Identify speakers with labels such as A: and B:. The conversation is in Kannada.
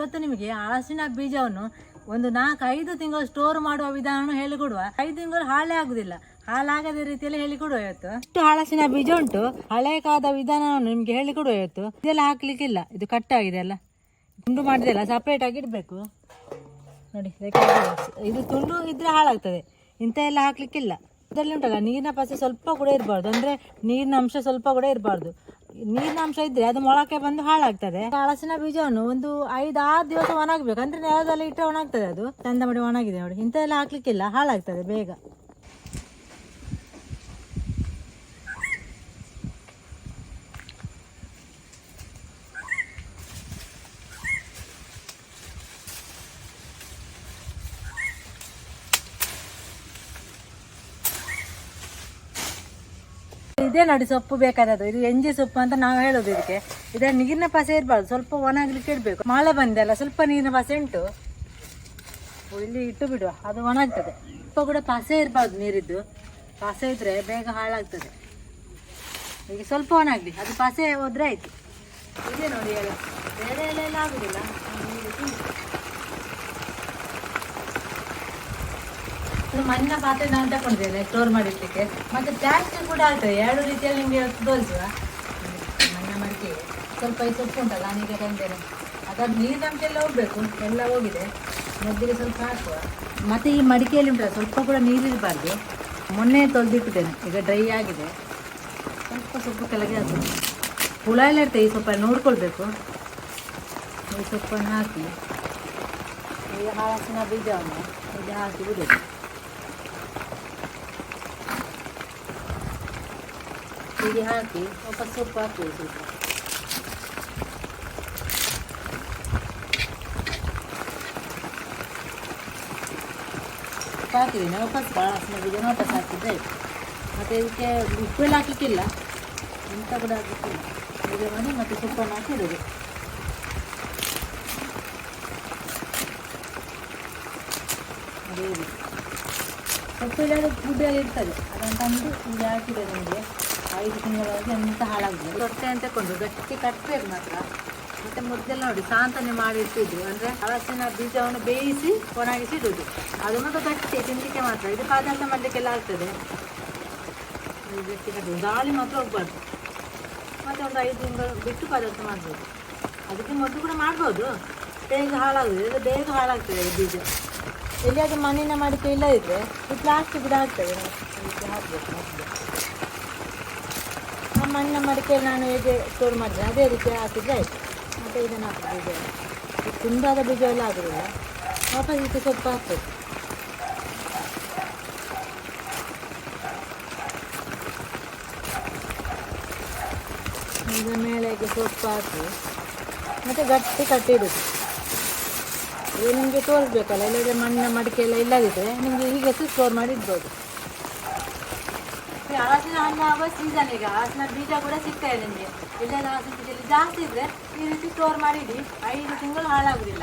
A: ಇವತ್ತು ನಿಮಗೆ ಹಲಸಿನ ಬೀಜವನ್ನು ಒಂದು ನಾಲ್ಕು ಐದು ತಿಂಗಳು ಸ್ಟೋರ್ ಮಾಡುವ ವಿಧಾನ ಹೇಳಿಕೊಡುವ. ಐದು ತಿಂಗಳು ಹಾಳೆ ಆಗುದಿಲ್ಲ. ಹಾಳಾಗದ ರೀತಿಯಲ್ಲಿ ಹೇಳಿಕೊಡುವ ಇವತ್ತು. ಇಷ್ಟು ಹಲಸಿನ ಬೀಜ ಉಂಟು. ಹಳೆ ಕಾದ ವಿಧಾನವನ್ನು ನಿಮ್ಗೆ ಹೇಳಿಕೊಡುವ ಇವತ್ತು. ಇದೆಲ್ಲ ಹಾಕ್ಲಿಕ್ಕಿಲ್ಲ. ಇದು ಕಟ್ ಆಗಿದೆ ಅಲ್ಲ. ತುಂಡು ಮಾಡಿದೆಲ್ಲ ಸಪ್ರೇಟ್ ಆಗಿ ಇಡಬೇಕು. ನೋಡಿ ಇದು ತುಂಡು ಇದ್ರೆ ಹಾಳಾಗ್ತದೆ. ಇಂಥ ಎಲ್ಲ ಹಾಕ್ಲಿಕ್ಕಿಲ್ಲ. ಇದರಲ್ಲಿ ಉಂಟಲ್ಲ? ನೀರಿನ ಪಸೆ ಸ್ವಲ್ಪ ಕೂಡ ಇರಬಾರ್ದು. ಅಂದ್ರೆ ನೀರಿನ ಅಂಶ ಸ್ವಲ್ಪ ಕೂಡ ಇರಬಾರ್ದು. ನೀರಿನ ಅಂಶ ಇದ್ರೆ ಅದು ಮೊಳಕೆ ಬಂದು ಹಾಳಾಗ್ತದೆ. ಹಳಸಿನ ಬೀಜವನ್ನು ಒಂದು ಐದು ಆರು ದಿವಸ ಒಣಗಬೇಕು. ಅಂದ್ರೆ ನೆಲದಲ್ಲಿ ಇಟ್ಟರೆ ಒಣಗ್ತದೆ ಅದು. ಚಂದ ಮಾಡಿ ಒಣಗಿದೆ ನೋಡಿ. ಇಂಥ ಎಲ್ಲ ಹಾಕ್ಲಿಕ್ಕಿಲ್ಲ. ಹಾಳಾಗ್ತದೆ ಬೇಗ. ಇದೇ ನೋಡಿ ಸೊಪ್ಪು ಬೇಕಾದದ್ದು. ಇದು ಎಂಜಿ ಸೊಪ್ಪು ಅಂತ ನಾವು ಹೇಳೋದು ಇದಕ್ಕೆ. ಇದರ ನೀರಿನ ಪಾಸೆ ಇರಬಾರ್ದು. ಸ್ವಲ್ಪ ಒಣಗ್ಲಿಕ್ಕೆ ಇಡಬೇಕು. ಮಳೆ ಬಂದಲ್ಲ ಸ್ವಲ್ಪ ನೀರಿನ ಪಾಸೆ ಉಂಟು. ಇಲ್ಲಿ ಇಟ್ಟು ಬಿಡುವ ಅದು ಒಣಗ್ತದೆ ಸ್ವಲ್ಪ ಕೂಡ ಪಾಸೆ ಇರಬಾರ್ದು ನೀರಿದ್ದು. ಪಾಸೆ ಇದ್ರೆ ಬೇಗ ಹಾಳಾಗ್ತದೆ. ಈಗ ಸ್ವಲ್ಪ ಒಣಗಲಿ ಅದು ಪಾಸೇ ಹೋದ್ರೆ ಆಯ್ತು. ಇದೆ ನೋಡಿ ಎಲ್ಲ ಬೇರೆ ಎಲೆ ಎಲ್ಲ ಆಗುದಿಲ್ಲ ನೀರು ತುಂಬ. ಇದು ಮಣ್ಣಿನ ಪಾತ್ರೆ ನಾನು ತಗೊಂಡಿದ್ದೇನೆ ಸ್ಟೋರ್ ಮಾಡಿರ್ಲಿಕ್ಕೆ. ಮತ್ತು ಪ್ಲಾಸ್ಟಿಕ್ ಕೂಡ ಆಗ್ತದೆ ಎರಡು ರೀತಿಯಲ್ಲಿ ನಿಮಗೆ ತೋರಿಸುವ ಮಣ್ಣ ಮಡಿಕೆ, ಸ್ವಲ್ಪ ಈ ಸೊಪ್ಪು ಉಂಟಲ್ಲ ನಾನೀಗ ತಂದೇನೆ ಅದಾದ ನೀರಿನಂಶ ಎಲ್ಲ ಹೋಗ್ಬೇಕು, ಎಲ್ಲ ಹೋಗಿದೆ. ಮದ್ದಿಗೆ ಸ್ವಲ್ಪ ಹಾಕುವ. ಮತ್ತೆ ಈ ಮಡಿಕೆಯಲ್ಲಿ ಉಂಟಲ್ಲ, ಸ್ವಲ್ಪ ಕೂಡ ನೀರಿರಬಾರ್ದು ಮೊನ್ನೆ ತೊಳೆದಿಟ್ಟಿದ್ದೇನೆ, ಈಗ ಡ್ರೈ ಆಗಿದೆ. ಸ್ವಲ್ಪ ಸ್ವಲ್ಪ ಕೆಳಗೆ ಹಾಕುದು ಹುಳ ಎಲ್ಲ ಇರ್ತದೆ, ಈ ಸ್ವಲ್ಪ ನೋಡ್ಕೊಳ್ಬೇಕು. ಈ ಸೊಪ್ಪನ್ನು ಹಾಕಿ ಈ ಹಾಸಿನ ಬೀಜವನ್ನು ಇದು ಹಾಕಿ ಬಿಡೋದು ಹೀಗೆ ಹಾಕಿ ವಾಪಸ್ ಸೊಪ್ಪು ಹಾಕ್ತೀವಿ ಸ್ವಲ್ಪ ಉಪ್ಪು ನಾವು ವಾಪಸ್ ಭಾಳ ಬೀಜ ವಾಪಸ್ ಹಾಕಿದ್ದೆ ಮತ್ತು ಇದಕ್ಕೆ ಉಪ್ಪೆಲ್ಲ ಹಾಕಲಿಕ್ಕಿಲ್ಲ ಎಂತ ಕೂಡ ಹಾಕಲಿಕ್ಕಿಲ್ಲ ಹೀಗೆ ಮಾಡಿ ಮತ್ತು ಸೊಪ್ಪನ್ನು ಹಾಕಿ ಇಡೋದು ಅದೇ ರೀತಿ ಸೊಪ್ಪು ಎಲ್ಲ ಗುಡ್ಡೆಯಲ್ಲಿ ಇರ್ತದೆ ಅದನ್ನು ತಂದು ಇಲ್ಲಿ ಹಾಕಿದೆ ನಮಗೆ ಐದು ತಿಂಗಳವರೆಗೆ ಎಂತ ಹಾಳಾಗಿದೆ ತೊಟ್ಟೆ ಅಂತ ಕೊಂಡು ಗಟ್ಟಿ ಕಟ್ಟಬೇಕು ಮಾತ್ರ. ಮತ್ತೆ ಮೊದಲೆಲ್ಲ ನೋಡಿ, ಸಾಂತನೆ ಮಾಡಿ ಇಟ್ಟಿದ್ರು. ಅಂದರೆ ಹಲಸಿನ ಬೀಜವನ್ನು ಬೇಯಿಸಿ ಒಣಗಿಸಿ ಇಡುದು. ಅದು ಮಾತ್ರ ಗಟ್ಟಿ ತಿನ್ನಲಿಕ್ಕೆ ಮಾತ್ರ. ಇದು ಪದಾರ್ಥ ಮಾಡಲಿಕ್ಕೆಲ್ಲ ಆಗ್ತದೆ. ಗಟ್ಟಿ ಕಟ್ಟುದು ಗಾಳಿ ಮಾತ್ರ ಹೋಗ್ಬಾರ್ದು. ಮತ್ತೆ ಒಂದು ಐದು ತಿಂಗಳು ಬಿಟ್ಟು ಪದಾರ್ಥ ಮಾಡ್ಬೋದು. ಅದಕ್ಕೆ ಮೊದಲು ಕೂಡ ಮಾಡ್ಬೋದು. ಬೇಗ ಹಾಳಾಗುದು ಇದು ಬೇಗ ಹಾಳಾಗ್ತದೆ ಬೀಜ. ಎಲ್ಲಿಯಾದರೂ ಮಣ್ಣಿನ ಮಡಿಕೆ ಇಲ್ಲದಿದ್ರೆ ಈ ಪ್ಲಾಸ್ಟಿಕ್ ಕೂಡ ಹಾಕ್ತದೆ ಹಾಕ್ಬೇಕು. ಮಣ್ಣಿನ ಮಡಿಕೆ ನಾನು ಹೇಗೆ ಸ್ಟೋರ್ ಮಾಡಿದೆ, ಅದೇ ರೀತಿ ಹಾಕಿದ್ರೆ ಆಯಿತು. ಮತ್ತು ಇದನ್ನು ಹಾಕಿದೆ ಈ ತುಂಡಾದ ಬೀಜ ಎಲ್ಲ ಆಗೋದಿಲ್ಲ. ವಾಪಸ್ ಇದಕ್ಕೆ ಸೊಪ್ಪು ಹಾಕ್ಬೇಕು. ಈಗ ಮೇಳೆಗೆ ಸ್ವಲ್ಪ ಹಾಕಿ, ಮತ್ತು ಗಟ್ಟಿ ಕಟ್ಟಿಡುದು ಇದು ನಿಮಗೆ ತೋರಿಸ್ಬೇಕಲ್ಲ, ಇಲ್ಲದ್ರೆ ಮಣ್ಣ ಮಡಿಕೆ ಎಲ್ಲ ಇಲ್ಲದಿದ್ದರೆ ನಿಮಗೆ ಹೀಗೆ ಸ್ಟೋರ್ ಮಾಡಿ ಇಡ್ಬೋದು. ಹಲಸಿನ ಹಣ್ಣು ಆಗುವ ಸೀಸನ್ ಈಗ. ಹಲಸಿನ ಬೀಜ ಕೂಡ ಸಿಗ್ತಾ ಇದೆ ನಿಮಗೆ. ಇಲ್ಲೆಲ್ಲ ಹಲಸಿನ ಬೀಜ ಜಾಸ್ತಿ ಇದ್ರೆ ಈ ರೀತಿ ಸ್ಟೋರ್ ಮಾಡಿ ಇಡಿ. ಐದು ತಿಂಗಳು ಹಾಳಾಗುದಿಲ್ಲ.